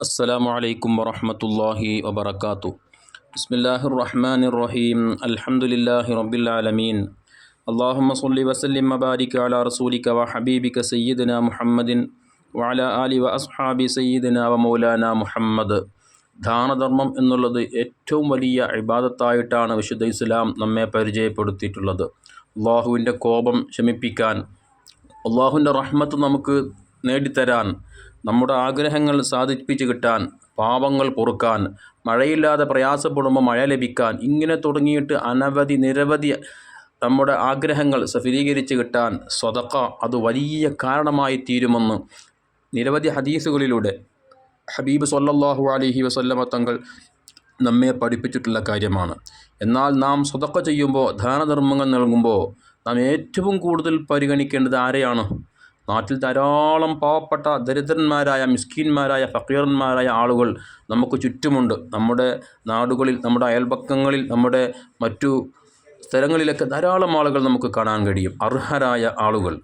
السلام عليكم ورحمة الله وبركاته بسم الله الرحمن الرحيم الحمد لله رب العالمين اللهم صل وسلم وبارك على رسولك وحبيبك سيدنا محمد وعلى آله وأصحاب سيدنا ومولانا മുഹമ്മദ് ദാനധർമ്മം എന്നുള്ളത് ഏറ്റവും വലിയ ഇബാദത്തായിട്ടാണ് വിശുദ്ധ ഇസ്ലാം നമ്മെ പരിചയപ്പെടുത്തിയിട്ടുള്ളത് അള്ളാഹുവിൻ്റെ കോപം ശമിപ്പിക്കാൻ അള്ളാഹുവിൻ്റെ റഹ്മത്ത് നമുക്ക് നേടിത്തരാൻ നമ്മുടെ ആഗ്രഹങ്ങൾ സാധിപ്പിച്ച് കിട്ടാൻ പാപങ്ങൾ പൊറുക്കാൻ മഴയില്ലാതെ പ്രയാസപ്പെടുമ്പോൾ മഴ ലഭിക്കാൻ ഇങ്ങനെ തുടങ്ങിയിട്ട് അനവധി നിരവധി നമ്മുടെ ആഗ്രഹങ്ങൾ സഫലീകരിച്ച് കിട്ടാൻ സ്വതക്ക അത് വലിയ കാരണമായി തീരുമെന്ന് നിരവധി ഹദീസുകളിലൂടെ ഹബീബ് സൊല്ലാഹു അലഹി വസല്ലമ തങ്ങൾ നമ്മെ പഠിപ്പിച്ചിട്ടുള്ള കാര്യമാണ്. എന്നാൽ നാം സ്വതക്ക ചെയ്യുമ്പോൾ ദാനധർമ്മങ്ങൾ നൽകുമ്പോൾ നാം ഏറ്റവും കൂടുതൽ പരിഗണിക്കേണ്ടത് ആരെയാണ്? നാട്ടിൽ ധാരാളം പാവപ്പെട്ട ദരിദ്രന്മാരായ മിസ്കീന്മാരായ ഫക്കീറന്മാരായ ആളുകൾ നമുക്ക് ചുറ്റുമുണ്ട്. നമ്മുടെ നാടുകളിൽ നമ്മുടെ അയൽപക്കങ്ങളിൽ നമ്മുടെ മറ്റു സ്ഥലങ്ങളിലൊക്കെ ധാരാളം ആളുകൾ നമുക്ക് കാണാൻ കഴിയും. അർഹരായ ആളുകൾ.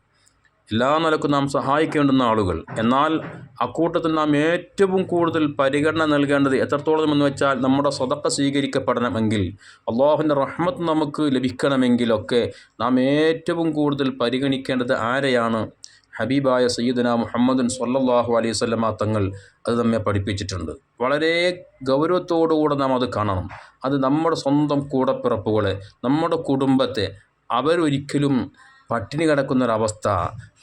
എല്ലാ നിലക്കും നാം സഹായിക്കേണ്ടുന്ന ആളുകൾ. എന്നാൽ അക്കൂട്ടത്തിൽ നാം ഏറ്റവും കൂടുതൽ പരിഗണന നൽകേണ്ടത് എത്രത്തോളം എന്ന് വെച്ചാൽ നമ്മുടെ സ്വതക്ക സ്വീകരിക്കപ്പെടണമെങ്കിൽ അള്ളാഹുവിന്റെ റഹ്മത്ത് നമുക്ക് ലഭിക്കണമെങ്കിലൊക്കെ നാം ഏറ്റവും കൂടുതൽ പരിഗണിക്കേണ്ടത് ആരെയാണ്? ഹബീബായ സയ്യിദന മുഹമ്മദുൻ സല്ലാഹു അലൈഹി സ്വല്ലമ തങ്ങൾ അത് നമ്മെ പഠിപ്പിച്ചിട്ടുണ്ട്. വളരെ ഗൗരവത്തോടുകൂടെ നാം അത് കാണണം. അത് നമ്മുടെ സ്വന്തം കൂടപ്പിറപ്പുകളെ നമ്മുടെ കുടുംബത്തെ അവരൊരിക്കലും പട്ടിണി കിടക്കുന്നൊരവസ്ഥ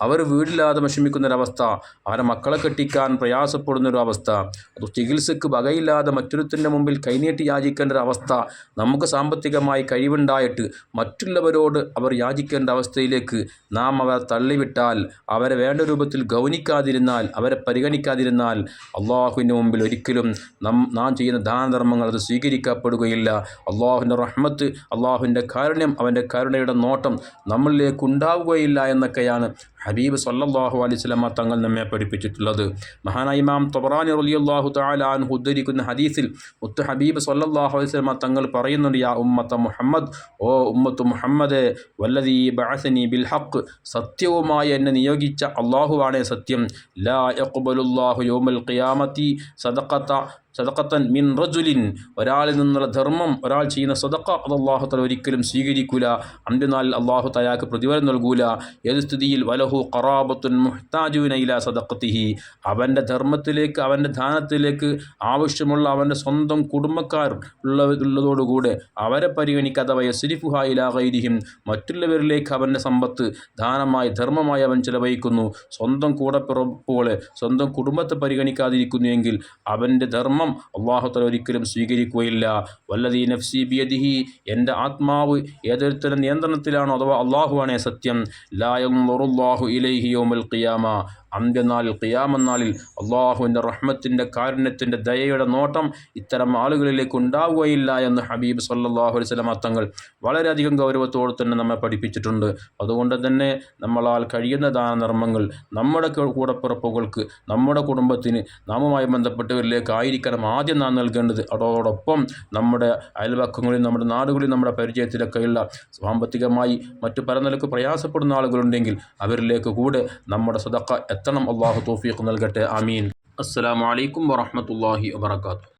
അവർ വീടില്ലാതെ വിഷമിക്കുന്നൊരവസ്ഥ അവരെ മക്കളെ കെട്ടിക്കാൻ പ്രയാസപ്പെടുന്നൊരവസ്ഥ അത് ചികിത്സക്ക് വകയില്ലാതെ മറ്റൊരുത്തിന്റെ മുമ്പിൽ കൈനീട്ടി യാചിക്കേണ്ട ഒരവസ്ഥ നമുക്ക് സാമ്പത്തികമായി കഴിവുണ്ടായിട്ട് മറ്റുള്ളവരോട് അവർ യാചിക്കേണ്ട അവസ്ഥയിലേക്ക് നാം അവരെ തള്ളിവിട്ടാൽ അവരെ വേണ്ട രൂപത്തിൽ ഗൗനിക്കാതിരുന്നാൽ അവരെ പരിഗണിക്കാതിരുന്നാൽ അള്ളാഹുവിന്റെ മുമ്പിൽ ഒരിക്കലും നം നാം ചെയ്യുന്ന ദാനധർമ്മങ്ങൾ അത് സ്വീകരിക്കപ്പെടുകയില്ല. അള്ളാഹുവിന്റെ റഹ്മത്ത് അള്ളാഹുവിന്റെ കാരുണ്യം അവന്റെ കരുണയുടെ നോട്ടം നമ്മളിലേക്ക് ഉണ്ടാവുകയില്ല എന്നൊക്കെയാണ് ഹബീബ് സല്ലാഹു അലൈഹി സ്വലമ തങ്ങൾ നമ്മെ പഠിപ്പിച്ചിട്ടുള്ളത്. മഹാനായ ഇമാം തൊബറാനി റലിയല്ലാഹു താലാൻ ഉദ്ധരിക്കുന്ന ഹദീസിൽ മുത്ത് ഹബീബ് സല്ലാഹു അലൈഹി സ്വലമ തങ്ങൾ പറയുന്നുണ്ട് യാ ഉമ്മത്ത മുഹമ്മദ് ഓ ഉമ്മത്ത് മുഹമ്മദ് വല്ലതീ ബഅസനി ബിൽ ഹക്ക് സത്യവുമായി എന്നെ നിയോഗിച്ച അള്ളാഹുവാണ് സത്യം. ലാ യഖ്ബലുല്ലാഹു യോമൽ ഖിയാമത്തി സദഖത്ത സദക്കത്തൻ മിൻ റജുലിൻ. ഒരാളിൽ നിന്നുള്ള ധർമ്മം ഒരാൾ ചെയ്യുന്ന സദക്ക അത് അള്ളാഹു തല ഒരിക്കലും സ്വീകരിക്കൂല. അന്ത്യനാളിൽ അള്ളാഹു തലാക്ക് പ്രതിഫലം നൽകൂല. ഏത് സ്ഥിതിയിൽ വലഹു ഖറാബത്തുൻ മുഹ്താജുവിനയില സദക്കത്തിഹി അവന്റെ ധർമ്മത്തിലേക്ക് അവന്റെ ധാനത്തിലേക്ക് ആവശ്യമുള്ള അവന്റെ സ്വന്തം കുടുംബക്കാർ ഉള്ള ഉള്ളതോടുകൂടെ അവരെ പരിഗണിക്കാതെ ഇലാ ഗൈരിഹിം മറ്റുള്ളവരിലേക്ക് അവന്റെ സമ്പത്ത് ദാനമായി ധർമ്മമായി അവൻ ചിലവഴിക്കുന്നു. സ്വന്തം കൂടപ്പിറപ്പുകളെ സ്വന്തം കുടുംബത്തെ പരിഗണിക്കാതിരിക്കുന്നുവെങ്കിൽ അവന്റെ ധർമ്മം ധർമ്മം അള്ളാഹുത്തല ഒരിക്കലും സ്വീകരിക്കുകയില്ല. വല്ലതീ നഫ്സി ബിയദിഹി എന്റെ ആത്മാവ് ഏതൊരുത്തരം നിയന്ത്രണത്തിലാണോ അഥവാ അള്ളാഹുവാണേ സത്യം. ലായു ഇലൈഹി യോമൽ ഖിയാമ. അന്ത്യനാളിൽ ഖിയാമനാളിൽ അള്ളാഹുവിന്റെ റഹ്മത്തിന്റെ കാരുണ്യത്തിന്റെ ദയയുടെ നോട്ടം ഇത്തരം ആളുകളിലേക്ക് ഉണ്ടാവുകയില്ല എന്ന് ഹബീബ് സല്ലാഹു അലൈഹി തങ്ങൾ വളരെയധികം ഗൗരവത്തോടെ തന്നെ നമ്മെ പഠിപ്പിച്ചിട്ടുണ്ട്. അതുകൊണ്ട് തന്നെ നമ്മളാൽ കഴിയുന്ന ദാനധർമ്മങ്ങൾ നമ്മുടെ കൂടപ്പിറപ്പുകൾക്ക് നമ്മുടെ കുടുംബത്തിന് നാമുമായി ബന്ധപ്പെട്ടവരിലേക്ക് ആയിരിക്കണം ആദ്യം നാം നൽകേണ്ടത്. അതോടൊപ്പം നമ്മുടെ അയൽവക്കങ്ങളിൽ നമ്മുടെ നാടുകളിൽ നമ്മുടെ പരിചയത്തിലൊക്കെയുള്ള സാമ്പത്തികമായി മറ്റു പല നിലയ്ക്ക് പ്രയാസപ്പെടുന്ന ആളുകളുണ്ടെങ്കിൽ അവരിലേക്ക് കൂടെ നമ്മുടെ സദക്ക എത്തണം അള്ളാഹു തോഫീഖ് നൽകട്ടെ ആമീൻ അസ്സാം വലൈക്കും വാഹമത്തല്ലാഹി വാത്തു